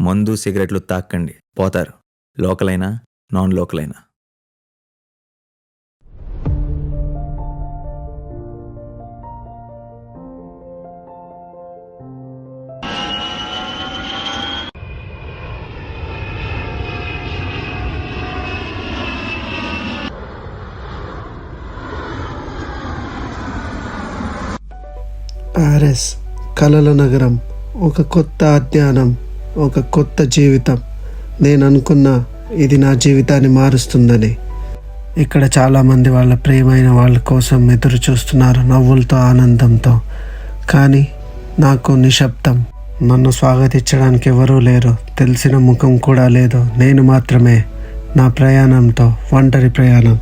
మందు సిగరెట్లు తాక్కండి. పోతారు. లోకల్ అయినా నాన్ లోకల్ ప్యారిస్ కలల నగరం ఒక కొత్త అధ్యయనం ఒక కొత్త జీవితం. నేను అనుకున్న ఇది నా జీవితాన్ని మారుస్తుందని. ఇక్కడ చాలామంది వాళ్ళ ప్రేమైన వాళ్ళ కోసం ఎదురు చూస్తున్నారు నవ్వులతో ఆనందంతో. కానీ నాకు నిశ్శబ్దం. నన్ను స్వాగతించడానికి ఎవరూ లేరు. తెలిసిన ముఖం కూడా లేదు. నేను మాత్రమే నా ప్రయాణంతో ఒంటరి ప్రయాణం.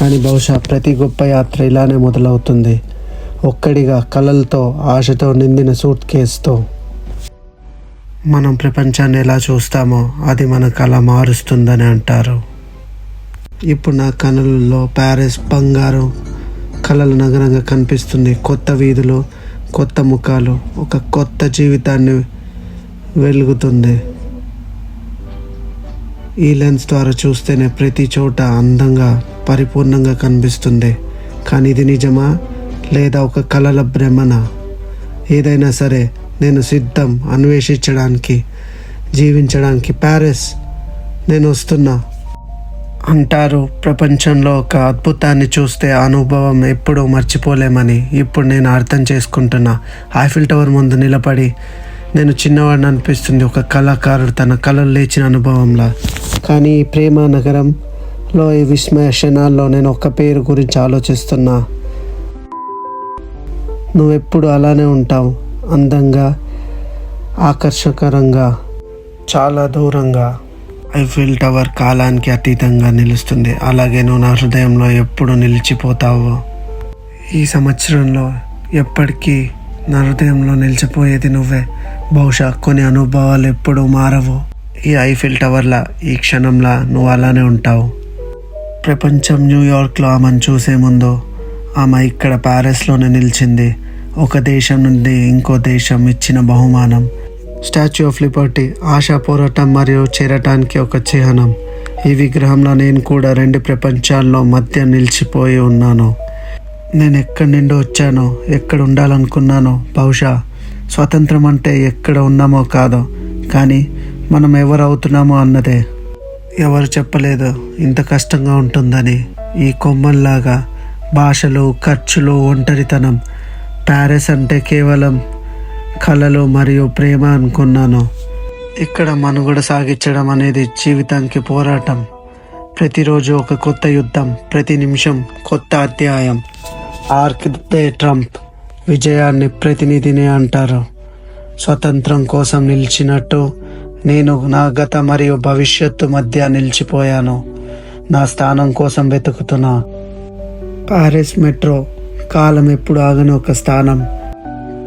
కానీ బహుశా ప్రతి గొప్ప యాత్ర ఇలానే మొదలవుతుంది. ఒక్కడిగా కలలతో ఆశతో నిందిన సూట్ కేసుతో. మనం ప్రపంచాన్ని ఎలా చూస్తామో అది మన కళ మారుస్తుందని అంటారు. ఇప్పుడు నా కనులలో ప్యారిస్ బంగారం కళలు నగరంగా కనిపిస్తుంది. కొత్త వీధులు కొత్త ముఖాలు ఒక కొత్త జీవితాన్ని వెలుగుతుంది. ఈ లెన్స్ ద్వారా చూస్తేనే ప్రతి చోట అందంగా పరిపూర్ణంగా కనిపిస్తుంది. కానీ ఇది నిజమా? లేదా ఒక కళల భ్రమణ ఏదైనా సరే నేను సిద్ధం అన్వేషించడానికి జీవించడానికి ప్యారిస్ నేను వస్తున్నా. అంటారు ప్రపంచంలో ఒక అద్భుతాన్ని చూస్తే ఆ అనుభవం ఎప్పుడూ మర్చిపోలేమని ఇప్పుడు నేను అర్థం చేసుకుంటున్నా. ఐఫిల్ టవర్ ముందు నిలబడి నేను చిన్నవాడిని అనిపిస్తుంది ఒక కళాకారుడు తన కళలు లేచిన అనుభవంలా. కానీ ఈ ప్రేమ నగరంలో ఈ విస్మయ క్షణాల్లో నేను ఒక పేరు గురించి ఆలోచిస్తున్నా. నువ్వెప్పుడు అలానే ఉంటావు. అందంగా ఆకర్షకరంగా చాలా దూరంగా. ఐఫిల్ టవర్ కాలానికి అతీతంగా నిలుస్తుంది. అలాగే నువ్వు నా హృదయంలో ఎప్పుడు నిలిచిపోతావు. ఈ సంవత్సరంలో ఎప్పటికీ నా హృదయంలో నిలిచిపోయేది నువ్వే. బహుశా కొన్ని అనుభవాలు ఎప్పుడూ మారవు. ఈ ఐఫిల్ టవర్లా ఈ క్షణంలా నువ్వు అలానే ఉంటావు. ప్రపంచం న్యూయార్క్లో ఆమెను చూసే ముందు ఆమె ఇక్కడ ప్యారిస్లోనే నిలిచింది. ఒక దేశం నుండి ఇంకో దేశం ఇచ్చిన బహుమానం. స్టాచ్యూ ఆఫ్ లిబర్టీ ఆశా పోరాటం మరియు చేరటానికి ఒక చిహ్నం. ఈ విగ్రహంలో నేను కూడా రెండు ప్రపంచాల్లో మధ్య నిలిచిపోయి ఉన్నాను. నేను ఎక్కడి నుండి వచ్చానో ఎక్కడ ఉండాలనుకున్నానో బహుశా స్వతంత్రం అంటే ఎక్కడ ఉన్నామో కాదో కానీ మనం ఎవరు అవుతున్నామో అన్నదే. ఎవరు చెప్పలేదు ఇంత కష్టంగా ఉంటుందని. ఈ కొమ్మల్లాగా భాషలు ఖర్చులు ఒంటరితనం ప్యారిస్ అంటే కేవలం కళలు మరియు ప్రేమ అనుకున్నాను. ఇక్కడ మనుగడ సాగించడం అనేది జీవితానికి పోరాటం. ప్రతిరోజు ఒక కొత్త యుద్ధం ప్రతి నిమిషం కొత్త అధ్యాయం. ఆర్క్ దే ట్రంప్ విజయాన్ని ప్రతినిధిని అంటారు. స్వతంత్రం కోసం నిలిచినట్టు నేను నా గత మరియు భవిష్యత్తు మధ్య నిలిచిపోయాను. నా స్థానం కోసం వెతుకుతున్నా. ప్యారిస్ మెట్రో కాలం ఎప్పుడు ఆగని ఒక స్థానం.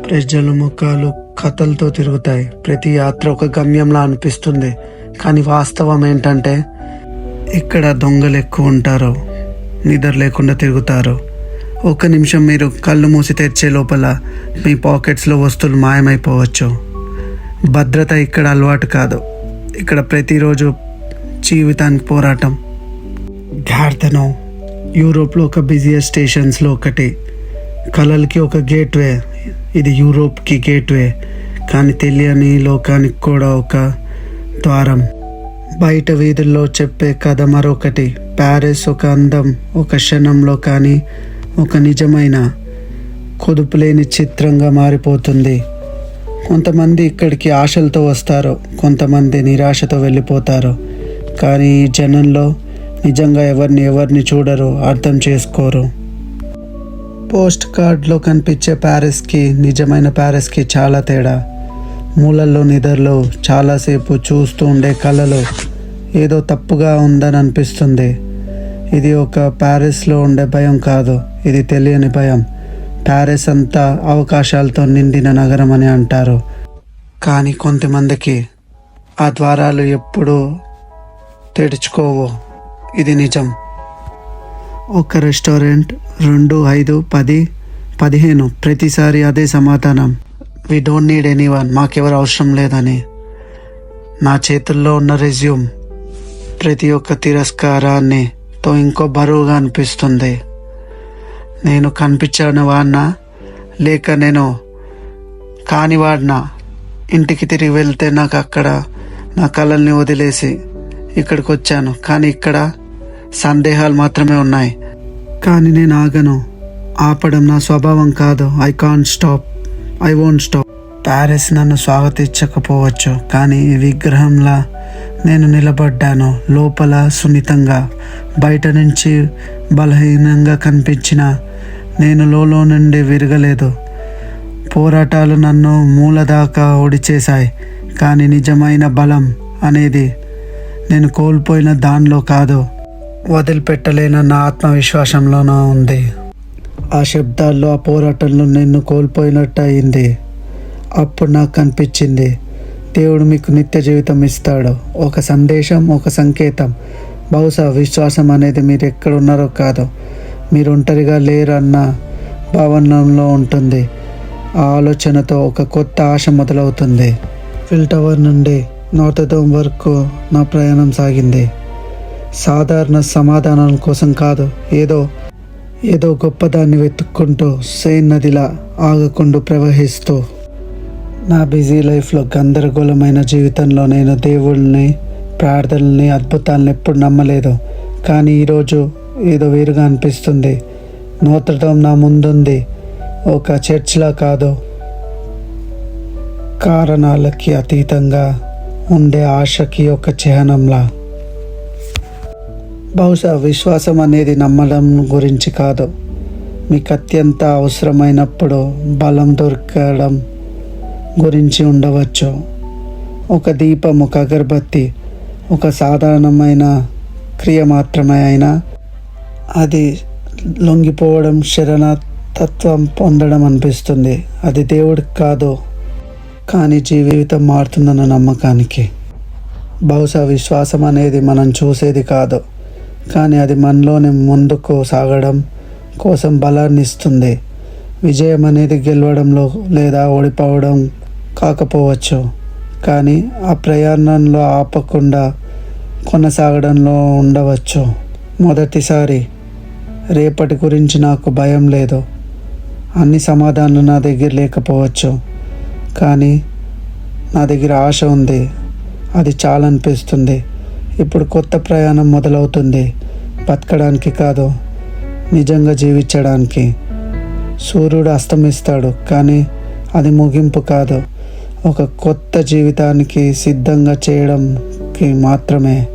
ప్రజల ముఖాలు కథలతో తిరుగుతాయి. ప్రతి యాత్ర ఒక గమ్యంలా అనిపిస్తుంది. కానీ వాస్తవం ఏంటంటే ఇక్కడ దొంగలు ఎక్కువ ఉంటారు నిద్ర లేకుండా తిరుగుతారు. ఒక నిమిషం మీరు కళ్ళు మూసి తెరిచే లోపల మీ పాకెట్స్లో వస్తువులు మాయమైపోవచ్చు. భద్రత ఇక్కడ అలవాటు కాదు. ఇక్కడ ప్రతిరోజు జీవితానికి పోరాటం. గార్దనో యూరోప్లో ఒక బిజియెస్ట్ స్టేషన్స్లో ఒకటి. కళలకి ఒక గేట్వే. ఇది యూరోప్కి గేట్వే. కానీ తెలియని లోకానికి కూడా ఒక ద్వారం. బయట వీధుల్లో చెప్పే కథ మరొకటి. ప్యారిస్ ఒక అందం ఒక క్షణంలో కానీ ఒక నిజమైన కుదుపులేని చిత్రంగా మారిపోతుంది. కొంతమంది ఇక్కడికి ఆశలతో వస్తారు కొంతమంది నిరాశతో వెళ్ళిపోతారు. కానీ ఈ జనంలో నిజంగా ఎవరిని ఎవరిని చూడరు అర్థం చేసుకోరు. పోస్ట్ కార్డ్లో కనిపించే ప్యారిస్కి నిజమైన ప్యారిస్కి చాలా తేడా. మూలల్లో నిద్రలో చాలాసేపు చూస్తూ ఉండే కళలో ఏదో తప్పుగా ఉందని అనిపిస్తుంది ఇది ఒక ప్యారిస్లో ఉండే భయం కాదు ఇది తెలియని భయం. ప్యారిస్ అంతా అవకాశాలతో నిండిన నగరం అని అంటారు. కానీ కొంతమందికి ఆ ద్వారాలు ఎప్పుడూ తెడుచుకోవు. ఇది నిజం. ఒక రెస్టారెంట్ రెండు ఐదు పది పదిహేను. ప్రతిసారి అదే సమాధానం. We don't need anyone మాకెవరు అవసరం లేదని. నా చేతుల్లో ఉన్న రెజ్యూమ్ ప్రతి ఒక్క తిరస్కారాన్ని తో ఇంకో బరువుగా అనిపిస్తుంది. నేను కనిపించాను వాడినా లేక నేను కాని వాడినా ఇంటికి తిరిగి వెళ్తే నాకు అక్కడ నా కళల్ని వదిలేసి ఇక్కడికి వచ్చాను కానీ ఇక్కడ సందేహాలు మాత్రమే ఉన్నాయి. కానీ నేను ఆగను. ఆపడం నా స్వభావం కాదు. I can't stop I won't stop Paris నన్ను స్వాగతించకపోవచ్చు. కానీ విగ్రహంలా నేను నిలబడ్డాను. లోపల సున్నితంగా బయట నుంచి బలహీనంగా కనిపించిన నేను లోలో నుండి విరగలేదు. పోరాటాలు నన్ను మూలదాకా ఒడిచేశాయి. కానీ నిజమైన బలం అనేది నేను కోల్పోయిన దానిలో కాదు. వదిలిపెట్టలేనన్న ఆత్మవిశ్వాసంలోనూ ఉంది. ఆ శబ్దాల్లో ఆ పోరాటంలో నిన్ను కోల్పోయినట్టు అయింది అప్పుడు నాకు కనిపించింది దేవుడు మీకు నిత్య జీవితం ఇస్తాడు. ఒక సందేశం ఒక సంకేతం. బహుశా విశ్వాసం అనేది మీరు ఎక్కడ ఉన్నారో కాదు. మీరు ఒంటరిగా లేరన్న భావనంలో ఉంటుంది. ఆ ఆలోచనతో ఒక కొత్త ఆశ మొదలవుతుంది. ఫిల్ టవర్ నుండి నార్త్ డోమ్ వరకు నా ప్రయాణం సాగింది. సాధారణ సమాధానం కోసం కాదు. ఏదో ఏదో గొప్పదాన్ని వెతుక్కుంటూ సేన్ నదిలా ఆగకుండా ప్రవహిస్తూ. నా బిజీ లైఫ్లో గందరగోళమైన జీవితంలో నేను దేవుళ్ళని ప్రార్థనల్ని అద్భుతాలను ఎప్పుడు నమ్మలేదు. కానీ ఈరోజు ఏదో వేరుగా అనిపిస్తుంది. నూతడం నా ముందుంది. ఒక చర్చ్లా కాదు. కారణాలకి అతీతంగా ఉండే ఆశకి ఒక చిహ్నంలా. బహుశా విశ్వాసం అనేది నమ్మడం గురించి కాదు. మీకు అత్యంత అవసరమైనప్పుడు బలం దొరకడం గురించి ఉండవచ్చు. ఒక దీపం ఒక అగరబత్తి ఒక సాధారణమైన క్రియ మాత్రమే అయినా అది లొంగిపోవడం శరణతత్వం పొందడం అనిపిస్తుంది. అది దేవుడికి కాదు కానీ జీవితం మారుతుందన్న నమ్మకానికి. బహుశా విశ్వాసం అనేది మనం చూసేది కాదు. కానీ అది మనలోని ముందుకు సాగడం కోసం బలాన్ని ఇస్తుంది. విజయం అనేది గెలవడంలో లేదా ఓడిపోవడం కాకపోవచ్చు. కానీ ఆ ప్రయాణంలో ఆపకుండా కొనసాగడంలో ఉండవచ్చు. మొదటిసారి రేపటి గురించి నాకు భయం లేదు. అన్ని సమాధానాలు నా దగ్గర లేకపోవచ్చు. కానీ నా దగ్గర ఆశ ఉంది. అది చాలా అనిపిస్తుంది. ఇప్పుడు కొత్త ప్రయాణం మొదలవుతుంది. బతకడానికి కాదు నిజంగా జీవించడానికి. సూర్యుడు అస్తమిస్తాడు కానీ అది ముగింపు కాదు. ఒక కొత్త జీవితానికి సిద్ధంగా చేయడంకి మాత్రమే.